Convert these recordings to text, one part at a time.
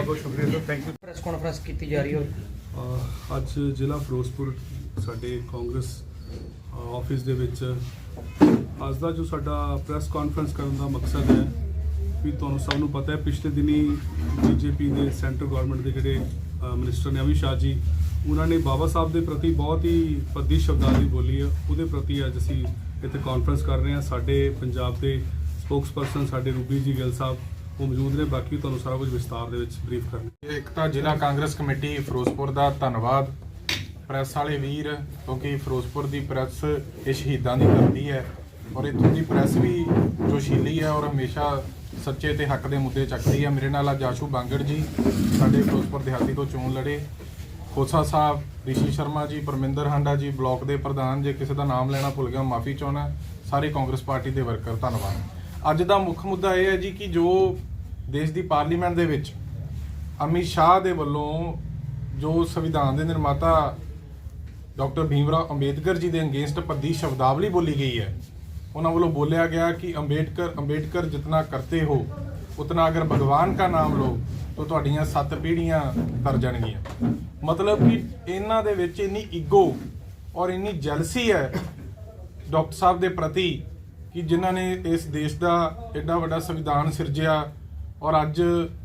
ਬਹੁਤ ਬਹੁਤ ਸ਼ੁਕਰੀਆ sir thank you press conference ਕੀਤੀ ਜਾ ਰਹੀ ਹੈ ਅੱਜ ਜ਼ਿਲ੍ਹਾ ਫਿਰੋਜ਼ਪੁਰ ਸਾਡੇ ਕਾਂਗਰਸ ਆਫਿਸ ਦੇ ਵਿੱਚ ਅੱਜ ਦਾ ਜੋ ਸਾਡਾ ਪ੍ਰੈਸ ਕਾਨਫਰੰਸ ਕਰਨ ਦਾ ਮਕਸਦ ਹੈ ਵੀ ਤੁਹਾਨੂੰ ਸਭ ਨੂੰ ਪਤਾ ਹੈ ਪਿਛਲੇ ਦਿਨੀ ਬੀਜੇਪੀ ਦੇ ਸੈਂਟਰ ਗਵਰਨਮੈਂਟ ਦੇ ਜਿਹੜੇ ਮਿਨਿਸਟਰ ਨੇ ਅਮਿਤ ਸ਼ਾਹ ਜੀ ਉਹਨਾਂ ਨੇ ਬਾਬਾ ਸਾਹਿਬ ਦੇ ਪ੍ਰਤੀ ਬਹੁਤ ਹੀ ਪੱਦੀ ਸ਼ਬਦਾਵਲੀ ਬੋਲੀ ਹੈ। ਉਹਦੇ ਪ੍ਰਤੀ ਅੱਜ ਅਸੀਂ ਇੱਥੇ ਕਾਨਫਰੰਸ ਕਰ ਰਹੇ ਹਾਂ। ਸਾਡੇ ਪੰਜਾਬ ਦੇ ਸਪੋਕਸਪਰਸਨ ਸਾਡੇ ਰੂਬੀ ਜੀ ਗਿੱਲ ਸਾਹਿਬ ਉਹ ਮੌਜੂਦ ਨੇ, ਬਾਕੀ ਤੁਹਾਨੂੰ ਸਾਰਾ ਕੁਝ ਵਿਸਤਾਰ ਦੇ ਵਿੱਚ ਬਰੀਫ ਕਰਨਗੇ ਇੱਕ ਤਾਂ ਜ਼ਿਲ੍ਹਾ ਕਾਂਗਰਸ ਕਮੇਟੀ ਫਿਰੋਜ਼ਪੁਰ ਦਾ ਧੰਨਵਾਦ। ਪ੍ਰੈਸ ਵਾਲੇ ਵੀਰ, ਕਿਉਂਕਿ ਫਿਰੋਜ਼ਪੁਰ ਦੀ ਪ੍ਰੈਸ ਇਹ ਸ਼ਹੀਦਾਂ ਦੀ ਕਰਦੀ ਹੈ ਔਰ ਇੱਥੋਂ ਦੀ ਪ੍ਰੈਸ ਵੀ ਜੋਸ਼ੀਲੀ ਹੈ ਔਰ ਹਮੇਸ਼ਾ ਸੱਚੇ ਤੇ ਹੱਕ ਦੇ ਮੁੱਦੇ ਚੱਕਦੀ ਹੈ। ਮੇਰੇ ਨਾਲ ਅੱਜ ਆਸ਼ੂ ਬਾਂਗੜ ਜੀ, ਸਾਡੇ ਫਿਰੋਜ਼ਪੁਰ ਦਿਹਾਤੀ ਤੋਂ ਚੋਣ ਲੜੇ। ਖੋਸਾ ਸਾਹਿਬ, ਰਿਸ਼ੀ ਸ਼ਰਮਾ ਜੀ, ਪਰਮਿੰਦਰ ਹਾਂਡਾ ਜੀ, ਬਲਾਕ ਦੇ ਪ੍ਰਧਾਨ, ਜੇ ਕਿਸੇ ਦਾ ਨਾਮ ਲੈਣਾ ਭੁੱਲ ਗਿਆ, ਮਾਫੀ ਚਾਹੁੰਦਾ। ਸਾਰੇ ਕਾਂਗਰਸ ਪਾਰਟੀ ਦੇ ਵਰਕਰ, ਧੰਨਵਾਦ। ਅੱਜ ਦਾ ਮੁੱਖ ਮੁੱਦਾ ਇਹ ਹੈ ਜੀ ਕਿ ਜੋ ਦੇਸ਼ ਦੀ ਪਾਰਲੀਮੈਂਟ ਦੇ ਵਿੱਚ ਅਮਿਤ ਸ਼ਾਹ ਦੇ ਵੱਲੋਂ ਜੋ ਸੰਵਿਧਾਨ ਦੇ ਨਿਰਮਾਤਾ ਡਾਕਟਰ ਭੀਮਰਾਵ ਅੰਬੇਦਕਰ ਜੀ ਦੇ ਅਗੇਂਸਟ ਪੱਦੀ ਸ਼ਬਦਾਵਲੀ ਬੋਲੀ ਗਈ ਹੈ, ਉਹਨਾਂ ਵੱਲੋਂ ਬੋਲਿਆ ਗਿਆ ਕਿ ਅੰਬੇਡਕਰ ਅੰਬੇਡਕਰ ਜਿਤਨਾ ਕਰਤੇ ਹੋ, ਉਤਨਾ ਅਗਰ ਭਗਵਾਨ ਦਾ ਨਾਮ ਲੋ ਤਾਂ ਤੁਹਾਡੀਆਂ ਸੱਤ ਪੀੜ੍ਹੀਆਂ ਤਰ ਜਾਣਗੀਆਂ। ਮਤਲਬ ਕਿ ਇਹਨਾਂ ਦੇ ਵਿੱਚ ਇੰਨੀ ਈਗੋ ਔਰ ਇੰਨੀ ਜੈਲਸੀ ਹੈ ਡਾਕਟਰ ਸਾਹਿਬ ਦੇ ਪ੍ਰਤੀ ਕਿ ਜਿਨ੍ਹਾਂ ਨੇ ਇਸ ਦੇਸ਼ ਦਾ ਐਡਾ ਵੱਡਾ ਸੰਵਿਧਾਨ ਸਿਰਜਿਆ ਔਰ ਅੱਜ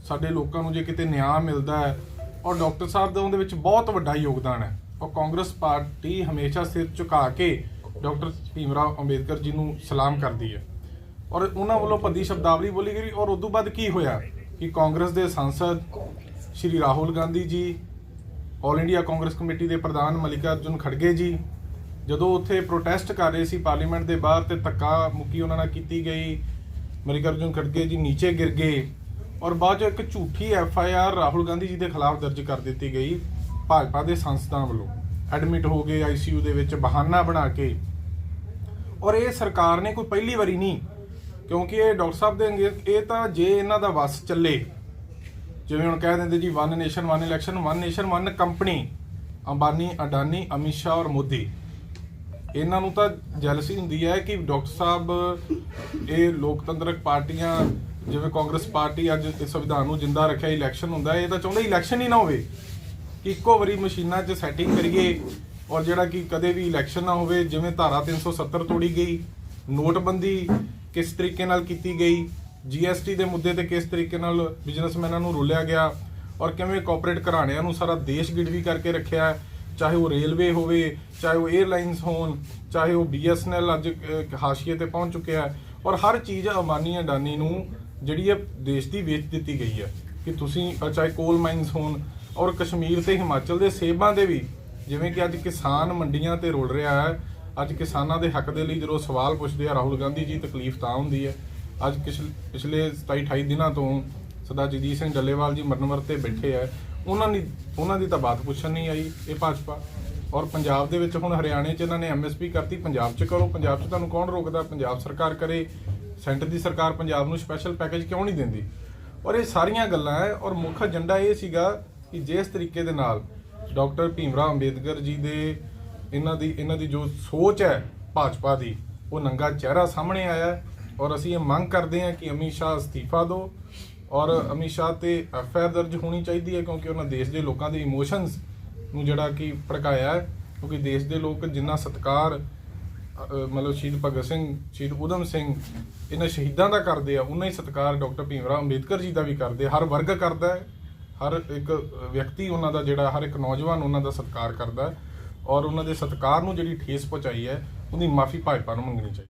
ਸਾਡੇ ਲੋਕਾਂ ਨੂੰ ਜੇ ਕਿਤੇ ਨਿਆਂ ਮਿਲਦਾ ਹੈ, ਔਰ ਡਾਕਟਰ ਸਾਹਿਬ ਦਾ ਉਹਦੇ ਵਿੱਚ ਬਹੁਤ ਵੱਡਾ ਯੋਗਦਾਨ ਹੈ। ਔਰ ਕਾਂਗਰਸ ਪਾਰਟੀ ਹਮੇਸ਼ਾ ਸਿਰ ਝੁਕਾ ਕੇ ਡਾਕਟਰ ਭੀਮਰਾਵ ਅੰਬੇਦਕਰ ਜੀ ਨੂੰ ਸਲਾਮ ਕਰਦੀ ਹੈ। ਔਰ ਉਹਨਾਂ ਵੱਲੋਂ ਭੱਦੀ ਸ਼ਬਦਾਵਲੀ ਬੋਲੀ ਗਈ ਔਰ ਉਦੋਂ ਬਾਅਦ ਕੀ ਹੋਇਆ ਕਿ ਕਾਂਗਰਸ ਦੇ ਸੰਸਦ ਸ਼੍ਰੀ ਰਾਹੁਲ ਗਾਂਧੀ ਜੀ ਆਲ ਇੰਡੀਆ ਕਾਂਗਰਸ ਕਮੇਟੀ ਦੇ ਪ੍ਰਧਾਨ ਮਲਿਕਾਰਜੁਨ ਖੜਗੇ ਜੀ, ਜਦੋਂ ਉੱਥੇ ਪ੍ਰੋਟੈਸਟ ਕਰ ਰਹੇ ਸੀ ਪਾਰਲੀਮੈਂਟ ਦੇ ਬਾਹਰ ਤੇ ਧੱਕਾ ਮੁੱਕੀ ਉਹਨਾਂ ਨਾਲ ਕੀਤੀ ਗਈ, ਮਲਿਕਾਰਜੁਨ ਖੜਗੇ ਜੀ ਨੀਚੇ ਗਿਰ ਗਏ। ਔਰ ਬਾਅਦ ਚੋਂ ਇੱਕ ਝੂਠੀ F I R Rahul Gandhi ji ਦੇ ਖਿਲਾਫ ਦਰਜ ਕਰ ਦਿੱਤੀ ਗਈ ਭਾਜਪਾ ਦੇ ਸੰਸਦਾਂ ਵੱਲੋਂ। ਐਡਮਿਟ ਹੋ ਗਏ ਆਈ ਸੀ ਯੂ ਦੇ ਵਿੱਚ ਬਹਾਨਾ ਬਣਾ ਕੇ। ਔਰ ਇਹ ਸਰਕਾਰ ਨੇ ਕੋਈ ਪਹਿਲੀ ਵਾਰੀ ਨਹੀਂ, ਕਿਉਂਕਿ ਇਹ ਡਾਕਟਰ ਸਾਹਿਬ ਦੇ ਇਹ ਤਾਂ ਜੇ ਇਹਨਾਂ ਦਾ ਵਸ ਚੱਲੇ, ਜਿਵੇਂ ਹੁਣ ਕਹਿ ਦਿੰਦੇ ਜੀ one nation one election one nation one company Ambani, Adani, Amit Shah ਔਰ ਮੋਦੀ। ਇਹਨਾਂ ਨੂੰ ਤਾਂ ਜੈਲਸੀ ਹੁੰਦੀ ਹੈ ਕਿ ਡਾਕਟਰ ਸਾਹਿਬ ਇਹ ਲੋਕਤੰਤਰਕ ਪਾਰਟੀਆਂ ਜਿਵੇਂ ਕਾਂਗਰਸ ਪਾਰਟੀ ਅੱਜ ਸੰਵਿਧਾਨ ਨੂੰ ਜਿੰਦਾ ਰੱਖਿਆ ਇਲੈਕਸ਼ਨ ਹੁੰਦਾ ਇਹ ਤਾਂ ਚਾਹੁੰਦਾ ਇਲੈਕਸ਼ਨ ਹੀ ਨਾ ਹੋਵੇ। ਕਿ ਇੱਕੋ ਵਾਰੀ ਮਸ਼ੀਨਾਂ 'ਚ ਸੈਟਿੰਗ ਕਰੀਏ ਔਰ ਜਿਹੜਾ ਕਿ ਕਦੇ ਵੀ ਇਲੈਕਸ਼ਨ ਨਾ ਹੋਵੇ, ਜਿਵੇਂ ਧਾਰਾ 370 ਤੋੜੀ ਗਈ, ਨੋਟਬੰਦੀ ਕਿਸ ਤਰੀਕੇ ਨਾਲ ਕੀਤੀ ਗਈ ਜੀਐਸਟੀ ਦੇ ਮੁੱਦੇ ਤੇ ਕਿਸ ਤਰੀਕੇ ਨਾਲ ਬਿਜ਼ਨਸਮੈਨਾਂ ਨੂੰ ਰੋਲਿਆ ਗਿਆ, ਔਰ ਕਿਵੇਂ ਕਾਰਪੋਰੇਟ ਘਰਾਣਿਆਂ ਨੂੰ ਸਾਰਾ ਦੇਸ਼ ਗਿੜਵੀ ਕਰਕੇ ਰੱਖਿਆ, ਚਾਹੇ ਉਹ ਰੇਲਵੇ ਹੋਵੇ, ਚਾਹੇ ਉਹ 에ਅਰਲਾਈਨਸ ਹੋਣ, ਚਾਹੇ ਉਹ ਬੀਐਸਐਨਐਲ ਅੱਜ ਹਾਸ਼ੀਏ ਤੇ ਪਹੁੰਚ ਚੁੱਕਿਆ ਔਰ ਹਰ ਚੀਜ਼ ਅਮਾਨੀ ਅਡਾਨੀ ਨੂੰ ਜਿਹੜੀ ਹੈ ਦੇਸ਼ ਦੀ ਵੇਚ ਦਿੱਤੀ ਗਈ ਹੈ ਕਿ ਤੁਸੀਂ ਚਾਹੇ ਕੋਲ ਮਾਈਨਸ ਹੋਣ ਔਰ ਕਸ਼ਮੀਰ ਤੇ ਹਿਮਾਚਲ ਦੇ ਸੇਬਾਂ ਦੇ ਵੀ, ਜਿਵੇਂ ਕਿ ਅੱਜ ਕਿਸਾਨ ਮੰਡੀਆਂ ਤੇ ਰੋਲ ਰਿਹਾ ਹੈ, ਅੱਜ ਕਿਸਾਨਾਂ ਦੇ ਹੱਕ ਦੇ ਲਈ ਜਦੋਂ ਸਵਾਲ ਪੁੱਛਦੇ ਆ, ਰਾਹੁਲ ਗਾਂਧੀ ਜੀ, ਤਕਲੀਫ ਤਾਂ ਹੁੰਦੀ ਹੈ। ਅੱਜ ਪਿਛ- ਪਿਛਲੇ 27 28 ਦਿਨਾਂ ਤੋਂ ਸਰਦਾਰ ਜਗਜੀਤ ਸਿੰਘ ਡੱਲੇਵਾਲ ਜੀ ਮਰਨਵਰ ਤੇ ਬੈਠੇ ਆ, ਉਹਨਾਂ ਦੀ ਉਹਨਾਂ ਦੀ ਤਾਂ ਬਾਤ ਪੁੱਛਣ ਨਹੀਂ ਆਈ, ਇਹ ਭਾਜਪਾ। ਔਰ ਪੰਜਾਬ ਦੇ ਵਿੱਚ ਹੁਣ ਹਰਿਆਣੇ 'ਚ ਇਹਨਾਂ ਨੇ ਐਮਐਸਪੀ ਕਰਤੀ, ਪੰਜਾਬ 'ਚ ਕਰੋ, ਪੰਜਾਬ 'ਚ ਤੁਹਾਨੂੰ ਕੌਣ ਰੋਕਦਾ? ਪੰਜਾਬ ਸਰਕਾਰ ਕਰੇ ਸੈਂਟਰ ਦੀ ਸਰਕਾਰ ਪੰਜਾਬ ਨੂੰ ਸਪੈਸ਼ਲ ਪੈਕੇਜ ਕਿਉਂ ਨਹੀਂ ਦਿੰਦੀ? ਔਰ ਇਹ ਸਾਰੀਆਂ ਗੱਲਾਂ ਹੈ ਔਰ ਮੁੱਖ ਏਜੰਡਾ ਇਹ ਸੀਗਾ ਕਿ ਜਿਸ ਤਰੀਕੇ ਦੇ ਨਾਲ ਡਾਕਟਰ ਭੀਮਰਾਵ ਅੰਬੇਦਕਰ ਜੀ ਦੇ ਇਹਨਾਂ ਦੀ ਇਹਨਾਂ ਦੀ ਜੋ ਸੋਚ ਹੈ ਭਾਜਪਾ ਦੀ, ਉਹ ਨੰਗਾ ਚਿਹਰਾ ਸਾਹਮਣੇ ਆਇਆ ਔਰ ਅਸੀਂ ਇਹ ਮੰਗ ਕਰਦੇ ਹਾਂ ਕਿ ਅਮਿਤ ਸ਼ਾਹ ਅਸਤੀਫਾ ਦਿਓ ਔਰ ਅਮਿਤ ਸ਼ਾਹ ਤੇ ਐਫਆਈਆਰ ਦਰਜ ਹੋਣੀ ਚਾਹੀਦੀ ਹੈ ਕਿਉਂਕਿ ਉਹਨਾਂ ਦੇਸ਼ ਦੇ ਲੋਕਾਂ ਦੇ ਇਮੋਸ਼ਨਸ ਨੂੰ ਜਿਹੜਾ ਕਿ ਭੜਕਾਇਆ ਕਿਉਂਕਿ ਦੇਸ਼ ਦੇ ਲੋਕ ਜਿੰਨਾ ਸਤਿਕਾਰ ਮਤਲਬ ਸ਼ਹੀਦ ਭਗਤ ਸਿੰਘ, ਸ਼ਹੀਦ ਊਧਮ ਸਿੰਘ, ਇਹਨਾਂ ਸ਼ਹੀਦਾਂ ਦਾ ਕਰਦੇ ਆ ਉਹਨਾਂ ਹੀ ਸਤਿਕਾਰ ਡਾਕਟਰ ਭੀਮਰਾਵ ਅੰਬੇਦਕਰ ਜੀ ਦਾ ਵੀ ਕਰਦੇ ਹਰ ਵਰਗ ਕਰਦਾ ਹੈ, ਹਰ ਇੱਕ ਵਿਅਕਤੀ ਉਹਨਾਂ ਦਾ ਜਿਹੜਾ, ਹਰ ਇੱਕ ਨੌਜਵਾਨ ਉਹਨਾਂ ਦਾ ਸਤਿਕਾਰ ਕਰਦਾ ਔਰ ਉਹਨਾਂ ਦੇ ਸਤਿਕਾਰ ਨੂੰ ਜਿਹੜੀ ਠੇਸ ਪਹੁੰਚਾਈ ਹੈ, ਉਹਦੀ ਮਾਫੀ ਭਾਜਪਾ ਨੂੰ ਮੰਗਣੀ ਚਾਹੀਦੀ